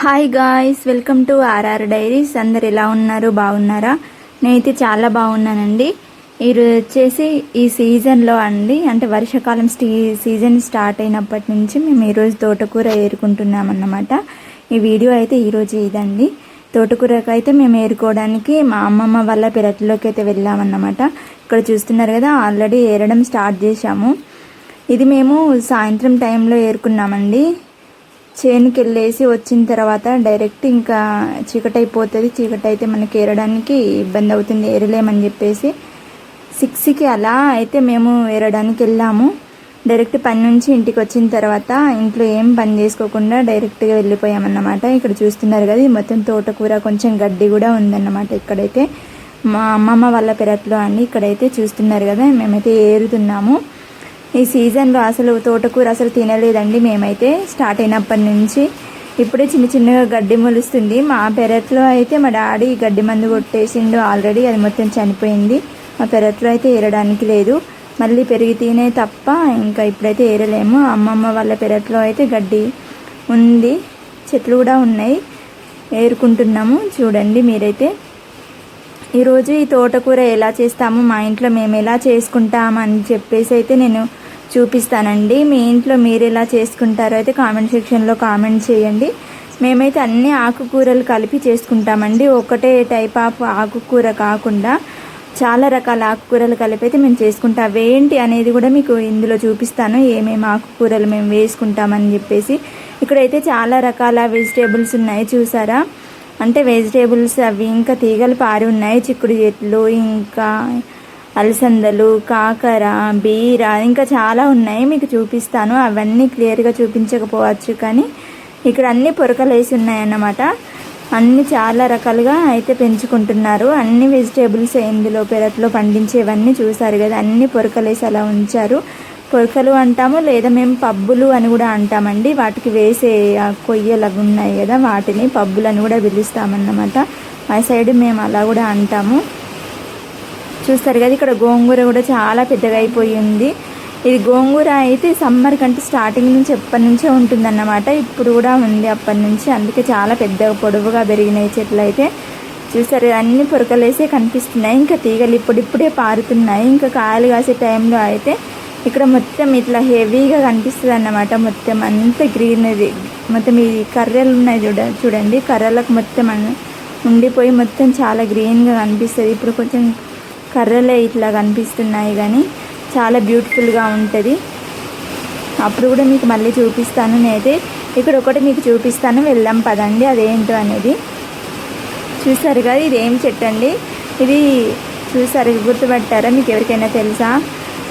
Hi guys welcome to RR diaries అందరు ఎలా ఉన్నారు? బాగున్నారా? నేనైతే చాలా బాగున్నానండి. ఈరోజు వచ్చేసి ఈ సీజన్లో అండి. అంటే వర్షాకాలం స్టీ సీజన్ స్టార్ట్ అయినప్పటి నుంచి మేము ఈరోజు తోటకూర ఏరుకుంటున్నాం అన్నమాట ఈ వీడియో అయితే ఈరోజు ఇదండి. తోటకూరకు అయితే మేము ఏరుకోవడానికి మా అమ్మమ్మ వాళ్ళ పెరట్లోకి అయితే వెళ్ళామన్నమాట. ఇక్కడ చూస్తున్నారు కదా ఆల్రెడీ ఏరడం స్టార్ట్ చేశాము. ఇది మేము సాయంత్రం టైంలో ఏరుకున్నామండి. చేనుకి వెళ్ళేసి వచ్చిన తర్వాత డైరెక్ట్ ఇంకా చీకటి అయిపోతుంది చీకటి అయితే మనకి ఏరడానికి ఇబ్బంది అవుతుంది ఏరలేమని చెప్పేసి సిక్స్కి అలా అయితే మేము ఏరడానికి వెళ్ళాము డైరెక్ట్ పని నుంచి ఇంటికి వచ్చిన తర్వాత ఇంట్లో ఏం పని చేసుకోకుండా డైరెక్ట్గా వెళ్ళిపోయామన్నమాట. ఇక్కడ చూస్తున్నారు కదా మొత్తం తోటకూర కొంచెం గడ్డి కూడా ఉందన్నమాట ఇక్కడైతే. మా అమ్మమ్మ వాళ్ళ పెరట్లో అండి ఇక్కడైతే చూస్తున్నారు కదా మేమైతే ఏరుతున్నాము. ఈ సీజన్లో అసలు తోటకూర అసలు తినలేదండి మేమైతే స్టార్ట్ అయినప్పటి నుంచి. ఇప్పుడే చిన్న చిన్నగా గడ్డి మొలుస్తుంది. మా పెరట్లో అయితే మా డాడీ గడ్డి మందు కొట్టేసిండు ఆల్రెడీ అది మొత్తం చనిపోయింది. మా పెరట్లో అయితే ఏరడానికి లేదు. మళ్ళీ పెరిగితేనే తప్ప ఇంకా ఇప్పుడైతే ఏరలేము. అమ్మమ్మ వాళ్ళ పెరట్లో అయితే గడ్డి ఉంది చెట్లు కూడా ఉన్నాయి. ఏరుకుంటున్నాము. చూడండి మీరైతే. ఈరోజు ఈ తోటకూర ఎలా చేస్తాము మా ఇంట్లో మేము ఎలా చేసుకుంటామని చెప్పేసి అయితే నేను చూపిస్తానండి. మీ ఇంట్లో మీరు ఎలా చేసుకుంటారో అయితే కామెంట్ సెక్షన్లో కామెంట్ చేయండి. మేమైతే అన్ని ఆకుకూరలు కలిపి చేసుకుంటామండి. ఒకటే టైప్ ఆఫ్ ఆకుకూర కాకుండా చాలా రకాల ఆకుకూరలు కలిపి అయితే మేము చేసుకుంటాం. అవేంటి అనేది కూడా మీకు ఇందులో చూపిస్తాను. ఏమేమి ఆకుకూరలు మేము వేసుకుంటామని చెప్పేసి. ఇక్కడైతే చాలా రకాల వెజిటేబుల్స్ ఉన్నాయి చూసారా? అంటే వెజిటేబుల్స్ అవి ఇంకా తీగలు పారి ఉన్నాయి. చిక్కుడు చెట్లు ఇంకా అలసందలు కాకర బీర ఇంకా చాలా ఉన్నాయి. మీకు చూపిస్తాను. అవన్నీ క్లియర్గా చూపించకపోవచ్చు కానీ ఇక్కడ అన్ని పొరకలు వేసి ఉన్నాయన్నమాట. అన్ని చాలా రకాలుగా అయితే పెంచుకుంటున్నారు. అన్ని వెజిటేబుల్స్ ఇందులో పెరట్లో పండించేవన్నీ చూసారు కదా. అన్ని పొరకలేసి అలా ఉంచారు. పొరకలు అంటాము లేదా మేము పబ్బులు అని కూడా అంటామండి. వాటికి వేసే కొయ్యలు అవి ఉన్నాయి కదా వాటిని పబ్బులు అని కూడా పిలుస్తామన్నమాట. మా సైడ్ మేము అలా కూడా అంటాము. చూస్తారు కదా ఇక్కడ గోంగూర కూడా చాలా పెద్దగా అయిపోయి ఉంది ఇది గోంగూర అయితే సమ్మర్ కంటే స్టార్టింగ్ నుంచి ఎప్పటి నుంచే ఉంటుందన్నమాట. ఇప్పుడు కూడా ఉంది అప్పటి నుంచి. అందుకే చాలా పెద్ద పొడవుగా పెరిగినాయి చెట్లు అయితే. చూసారు అన్ని పొరకలేసే కనిపిస్తున్నాయి. ఇంకా తీగలు ఇప్పుడిప్పుడే పారుతున్నాయి. ఇంకా కాయలు కాసే టైంలో అయితే ఇక్కడ మొత్తం ఇట్లా హెవీగా కనిపిస్తుంది అన్నమాట మొత్తం అంత గ్రీనరీ మొత్తం ఈ కర్రలు ఉన్నాయి చూడ చూడండి. కర్రలకు మొత్తం ఉండిపోయి మొత్తం చాలా గ్రీన్గా కనిపిస్తుంది. ఇప్పుడు కొంచెం కర్రలే ఇట్లా కనిపిస్తున్నాయి కానీ చాలా బ్యూటిఫుల్గా ఉంటుంది. అప్పుడు కూడా మీకు మళ్ళీ చూపిస్తాను. నేనైతే ఇక్కడ ఒకటి మీకు చూపిస్తాను. వెళ్దాం పదండి. అదేంటో అనేది. చూసారు కదా ఇది ఏం చెట్టు అండి? ఇది చూసారు గుర్తుపట్టారా? మీకు ఎవరికైనా తెలుసా?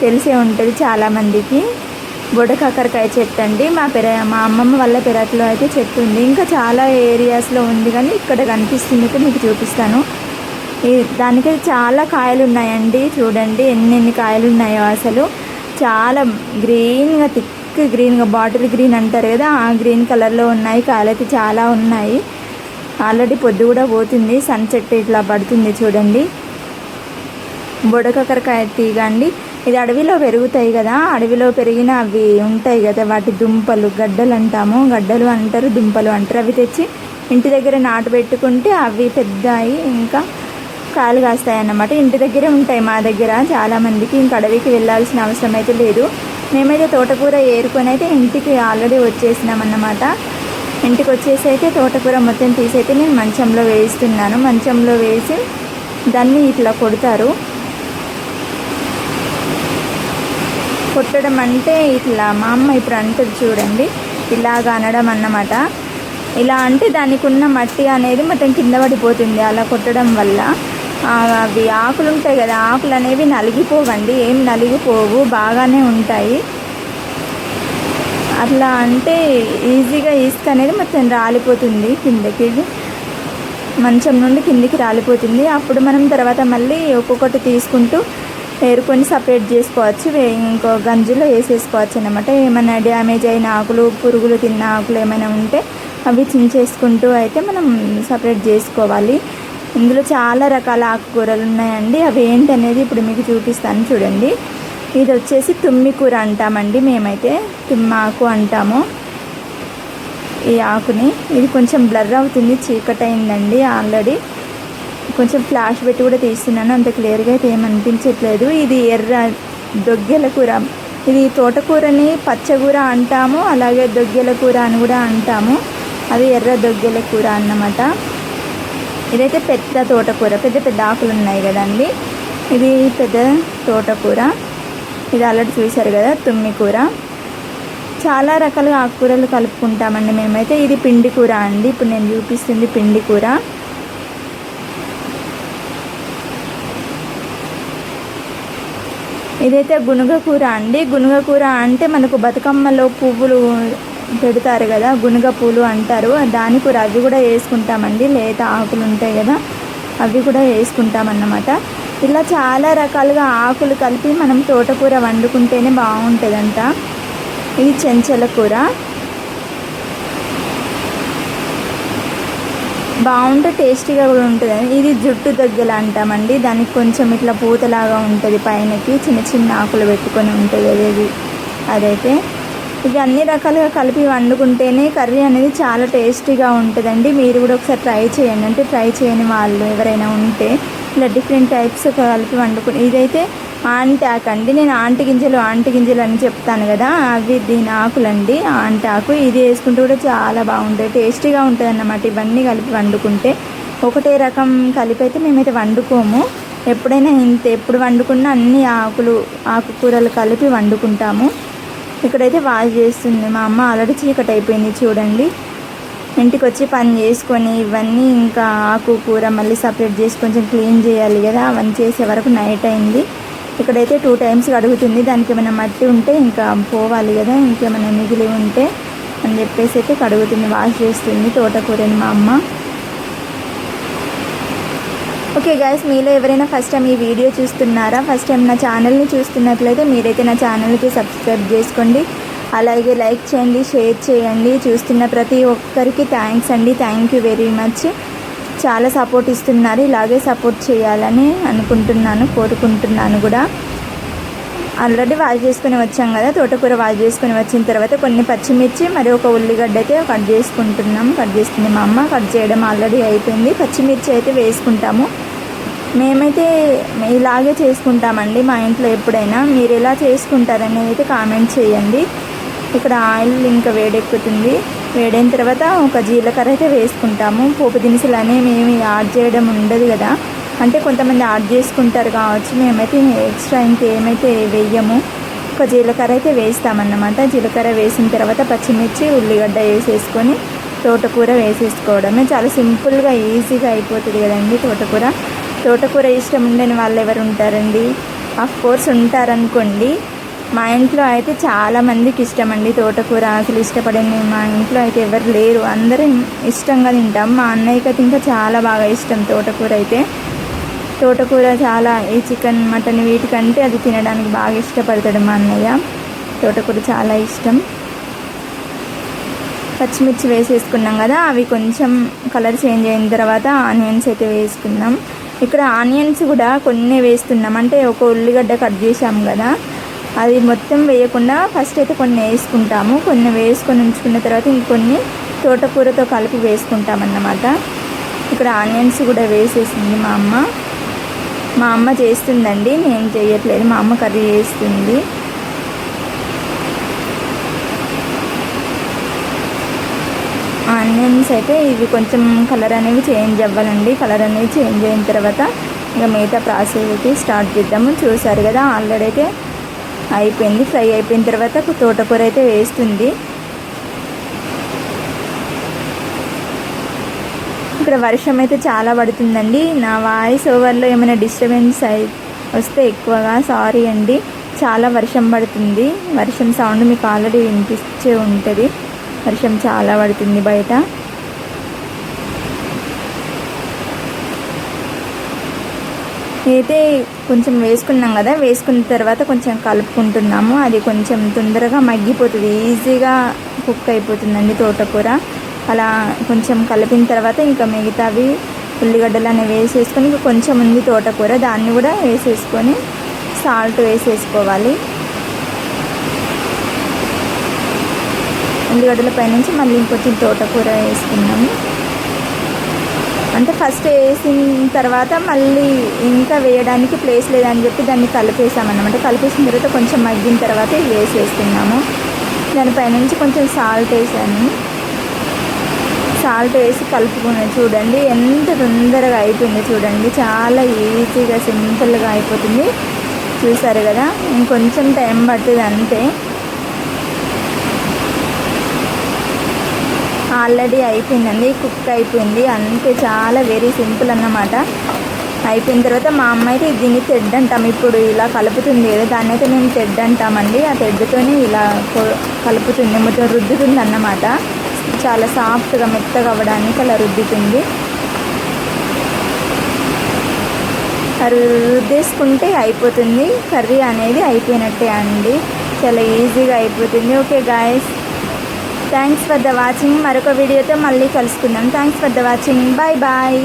తెలిసే ఉంటుంది చాలామందికి. బుడ కాకరకాయ చెట్టు అండి. మా పెర మా అమ్మమ్మ వాళ్ళ పెరట్లో అయితే చెట్టు ఉంది. ఇంకా చాలా ఏరియాస్లో ఉంది కానీ ఇక్కడ కనిపిస్తుంది. మీకు చూపిస్తాను. దానికి చాలా కాయలు ఉన్నాయండి. చూడండి ఎన్ని ఎన్ని కాయలు ఉన్నాయో అసలు. చాలా గ్రీన్గా థిక్ గ్రీన్గా బాటిల్ గ్రీన్ అంటారు కదా ఆ గ్రీన్ కలర్లో ఉన్నాయి. కాయలు అయితే చాలా ఉన్నాయి. ఆల్రెడీ పొద్దు కూడా పోతుంది. సన్సెట్ ఇట్లా పడుతుంది చూడండి. బుడకకరకాయ తీగ అండి. ఇది అడవిలో పెరుగుతాయి కదా. అడవిలో పెరిగిన అవి ఉంటాయి కదా వాటి దుంపలు. గడ్డలు అంటాము. గడ్డలు అంటారు దుంపలు అంటారు. అవి తెచ్చి ఇంటి దగ్గర నాటు పెట్టుకుంటే అవి పెద్దాయి. ఇంకా కాయలు కాస్తాయి అన్నమాట ఇంటి దగ్గరే ఉంటాయి మా దగ్గర చాలామందికి. ఇంకా అడవికి వెళ్ళాల్సిన అవసరం అయితే లేదు. మేమైతే తోటకూర ఏరుకొని అయితే ఇంటికి ఆల్రెడీ వచ్చేసినాం అన్నమాట ఇంటికి వచ్చేసి అయితే తోటకూర మొత్తం తీసి అయితే నేను మంచంలో వేస్తున్నాను మంచంలో వేసి దాన్ని ఇట్లా కొడతారు. కొట్టడం అంటే ఇట్లా మా అమ్మ ఇప్పుడు అంటుంది చూడండి. ఇలాగ అనడం అన్నమాట. ఇలా అంటే దానికి ఉన్న మట్టి అనేది మొత్తం కింద పడిపోతుంది. అలా కొట్టడం వల్ల అవి ఆకులు ఉంటాయి కదా ఆకులు అనేవి నలిగిపోవండి. ఏం నలిగిపోవు బాగానే ఉంటాయి. అట్లా అంటే ఈజీగా ఇసుక అనేది మొత్తం రాలిపోతుంది కిందకి. మంచం నుండి కిందికి రాలిపోతుంది. అప్పుడు మనం తర్వాత మళ్ళీ ఒక్కొక్కటి తీసుకుంటూ ఏరుకొని సపరేట్ చేసుకోవచ్చు. వే- ఇంకో గంజులో వేసేసుకోవచ్చు అనమాట ఏమైనా డ్యామేజ్ అయిన ఆకులు పురుగులు తిన్న ఆకులు ఏమైనా ఉంటే అవి చించేసుకుంటూ అయితే మనం సపరేట్ చేసుకోవాలి. ఇందులో చాలా రకాల ఆకుకూరలు ఉన్నాయండి. అవి ఏంటనేది ఇప్పుడు మీకు చూపిస్తాను చూడండి. ఇది వచ్చేసి తుమ్మి కూర అంటామండి మేమైతే. తుమ్మాకు అంటాము. ఈ ఆకుని. ఇది కొంచెం బ్లర్ అవుతుంది చీకటి అయిందండి ఆల్రెడీ. కొంచెం ఫ్లాష్ పెట్టి కూడా తీస్తున్నాను అంత క్లియర్గా అయితే ఏమనిపించట్లేదు ఇది ఎర్ర దొగ్గెల కూర. ఇది తోటకూరని పచ్చకూర అంటాము అలాగే దొగ్గెల కూర అని కూడా అంటాము. అది ఎర్ర దొగ్గెల కూర అన్నమాట. ఇదైతే పెద్ద తోటకూర పెద్ద పెద్ద ఆకులు ఉన్నాయి కదండి. ఇది పెద్ద తోటకూర. ఇది ఆల్రెడీ చూశారు కదా తుమ్మి కూర. చాలా రకాలుగా ఆకుకూరలు కలుపుకుంటామండి మేమైతే. ఇది పిండి కూర అండి. ఇప్పుడు నేను చూపిస్తుంది పిండి కూర. ఇదైతే గునుగ కూర అండి. గునుగ కూర అంటే మనకు బతుకమ్మలో పువ్వులు పెడతారు కదా గునుగ పూలు అంటారు. దాని కూర అవి కూడా వేసుకుంటామండి. లేత ఆకులు ఉంటాయి కదా అవి కూడా వేసుకుంటామన్నమాట. ఇలా చాలా రకాలుగా ఆకులు కలిపి మనం తోటకూర వండుకుంటేనే బాగుంటుందంట. ఇది చెంచల కూర. బాగుంటే టేస్టీగా కూడా ఉంటుంది ఇది జుట్టు దగ్గర అంటామండి. దానికి కొంచెం ఇట్లా పూతలాగా ఉంటుంది పైనకి. చిన్న చిన్న ఆకులు పెట్టుకొని ఉంటుంది అది అదైతే ఇవి అన్ని రకాలుగా కలిపి వండుకుంటేనే కర్రీ అనేది చాలా టేస్టీగా ఉంటుందండి. మీరు కూడా ఒకసారి ట్రై చేయండి. అంటే ట్రై చేయని వాళ్ళు ఎవరైనా ఉంటే ఇలా డిఫరెంట్ టైప్స్ కలిపి వండుకుని ఇదైతే ఆంటాక్ అండి. నేను ఆంటి గింజలు ఆంటి గింజలు అని చెప్తాను కదా అవి దీని ఆకులండి ఆంటాకు ఇది వేసుకుంటే కూడా చాలా బాగుంటుంది టేస్టీగా ఉంటుంది అన్నమాట ఇవన్నీ కలిపి వండుకుంటే. ఒకటే రకం కలిపి అయితే మేమైతే వండుకోము. ఎప్పుడైనా ఇంత ఎప్పుడు వండుకున్నా అన్ని ఆకులు ఆకుకూరలు కలిపి వండుకుంటాము. ఇక్కడైతే వాష్ చేస్తుంది. మా అమ్మ ఆల్రెడీ చీకటి అయిపోయింది చూడండి. ఇంటికి వచ్చి పని చేసుకొని ఇవన్నీ ఇంకా ఆకు కూర మళ్ళీ సపరేట్ చేసి కొంచెం క్లీన్ చేయాలి కదా. అవన్నీ చేసే వరకు నైట్ అయింది. ఇక్కడైతే టూ టైమ్స్ కడుగుతుంది. దానికి ఏమైనా మట్టి ఉంటే ఇంకా పోవాలి కదా. ఇంకేమైనా మిగిలి ఉంటే అని చెప్పేసి అయితే కడుగుతుంది వాష్ చేస్తుంది తోటకూరని మా అమ్మ. ఓకే గైస్ మీలో ఎవరైనా ఫస్ట్ టైం ఈ వీడియో చూస్తున్నారా? ఫస్ట్ టైం నా ఛానల్ని చూస్తున్నట్లయితే మీరైతే నా ఛానల్కి సబ్స్క్రైబ్ చేసుకోండి. అలాగే లైక్ చేయండి షేర్ చేయండి. చూస్తున్న ప్రతి ఒక్కరికి థ్యాంక్స్ అండి. థ్యాంక్ యూ వెరీ మచ్ చాలా సపోర్ట్ ఇస్తున్నారు. ఇలాగే సపోర్ట్ చేయాలని అనుకుంటున్నాను కోరుకుంటున్నాను కూడా. ఆల్రెడీ వాష్ చేసుకొని వచ్చాం కదా తోటకూర వాష్ చేసుకొని వచ్చిన తర్వాత కొన్ని పచ్చిమిర్చి మరి ఒక ఉల్లిగడ్డ అయితే కట్ చేసుకుంటున్నాం కట్ చేసుకుంది మా అమ్మ కట్ చేయడం ఆల్రెడీ అయిపోయింది. పచ్చిమిర్చి అయితే వేసుకుంటాము. మేమైతే ఇలాగే చేసుకుంటామండి మా ఇంట్లో ఎప్పుడైనా. మీరు ఎలా చేసుకుంటారనేది అయితే కామెంట్ చేయండి. ఇక్కడ ఆయిల్ ఇంకా వేడెక్కుతుంది. వేడైన తర్వాత ఒక జీలకర్ర అయితే వేసుకుంటాము. పోపు దినుసులు అనేవి ఏమి యాడ్ చేయడం ఉండదు కదా. అంటే కొంతమంది యాడ్ చేసుకుంటారు కావచ్చు. మేమైతే ఎక్స్ట్రా ఇంకేమైతే వేయము. ఒక జీలకర్ర అయితే వేస్తామన్నమాట. జీలకర్ర వేసిన తర్వాత పచ్చిమిర్చి ఉల్లిగడ్డ వేసేసుకొని తోటకూర వేసేసుకోవడమే. చాలా సింపుల్గా ఈజీగా అయిపోతుంది కదండి తోటకూర. తోటకూర ఇష్టం ఉండని వాళ్ళు ఎవరు ఉంటారండి ఆఫ్ కోర్స్ ఉంటారనుకోండి. మా ఇంట్లో అయితే చాలామందికి ఇష్టం అండి తోటకూర. అసలు ఇష్టపడని మా ఇంట్లో అయితే ఎవరు లేరు. అందరం ఇష్టంగా తింటాం. మా అన్నయ్యకి అయితే ఇంకా చాలా బాగా ఇష్టం తోటకూర అయితే. తోటకూర చాలా ఈ చికెన్ మటన్ వీటికంటే అది తినడానికి బాగా ఇష్టపడతాడు మా అన్నయ్య. తోటకూర చాలా ఇష్టం. పచ్చిమిర్చి వేసేసుకున్నాం కదా అవి కొంచెం కలర్ చేంజ్ అయిన తర్వాత ఆనియన్స్ అయితే వేసుకున్నాం. ఇక్కడ ఆనియన్స్ కూడా కొన్ని వేస్తున్నాం. అంటే ఒక ఉల్లిగడ్డ కట్ చేసాం కదా అది మొత్తం వేయకుండా ఫస్ట్ అయితే కొన్ని వేసుకుంటాము. కొన్ని వేసుకొని ఉంచుకున్న తర్వాత ఇంకొన్ని తోటకూరతో కలిపి వేసుకుంటాం అన్నమాట ఇక్కడ ఆనియన్స్ కూడా వేసేసింది మా అమ్మ. మా అమ్మ చేస్తుందండి నేను చేయట్లేదు మా అమ్మ కర్రీ చేస్తుంది. ఆనియన్స్ అయితే ఇవి కొంచెం కలర్ అనేవి చేంజ్ అవ్వాలండి కలర్ అనేవి చేంజ్ అయిన తర్వాత ఇంకా మిగతా ప్రాసెస్ అయితే స్టార్ట్ చేద్దాము. చూసారు కదా ఆల్రెడీ అయితే అయిపోయింది ఫ్రై అయిపోయిన తర్వాత తోటకూర అయితే వేస్తుంది. ఇక్కడ వర్షం అయితే చాలా పడుతుందండి. నా వాయిస్ ఓవర్లో ఏమైనా డిస్టర్బెన్స్ అయి వస్తే ఎక్కువగా సారీ అండి. చాలా వర్షం పడుతుంది. వర్షం సౌండ్ మీకు ఆల్రెడీ వినిపించే ఉంటుంది. వర్షం చాలా పడుతుంది బయట. అయితే కొంచెం వేసుకున్నాం కదా వేసుకున్న తర్వాత కొంచెం కలుపుకుంటున్నాము. అది కొంచెం తొందరగా మగ్గిపోతుంది. ఈజీగా కుక్ అయిపోతుందండి తోటకూర. అలా కొంచెం కలిపిన తర్వాత ఇంకా మిగతావి ఉల్లిగడ్డలు అనేవి వేసేసుకొని ఇంకా కొంచెం ఉంది తోటకూర. దాన్ని కూడా వేసేసుకొని సాల్ట్ వేసేసుకోవాలి. ఉల్లిగడ్డల పైనుంచి మళ్ళీ ఇంకొంచెం తోటకూర వేసుకున్నాము అంటే ఫస్ట్ వేసిన తర్వాత మళ్ళీ ఇంకా వేయడానికి ప్లేస్ లేదని చెప్పి దాన్ని కలిపేసామన్నమాట. కలిపేసిన తర్వాత కొంచెం మగ్గిన తర్వాత ఇవి వేసేస్తున్నాము దానిపైనుంచి కొంచెం సాల్ట్ వేసాను. సాల్ట్ వేసి కలుపుకున్నాను. చూడండి ఎంత తొందరగా అయిపోయింది చూడండి. చాలా ఈజీగా సింపుల్గా అయిపోతుంది. చూసారు కదా? ఇంకొంచెం టైం పడుతుంది అంతే. ఆల్రెడీ అయిపోయిందండి కుక్ అయిపోయింది. అంతే చాలా వెరీ సింపుల్ అన్నమాట. అయిపోయిన తర్వాత మా అమ్మ అయితే దీన్ని తెడ్ అంటాం. ఇప్పుడు ఇలా కలుపుతుంది కదా దాన్ని అయితే మేము తెడ్ అంటామండి. ఆ తెడ్డుతోనే ఇలా కలుపుతుంది మొత్తం రుద్దుతుంది అన్నమాట. చాలా సాఫ్ట్గా మెత్తగా అవ్వడానికి అలా రుద్దుతుంది. అది రుద్దేసుకుంటే అయిపోతుంది. కర్రీ అనేది అయిపోయినట్టే అండి. చాలా ఈజీగా అయిపోతుంది. Okay guys. Thanks for the watching. మరొక వీడియోతో మళ్ళీ కలుసుకుందాం. Thanks for the watching. Bye bye.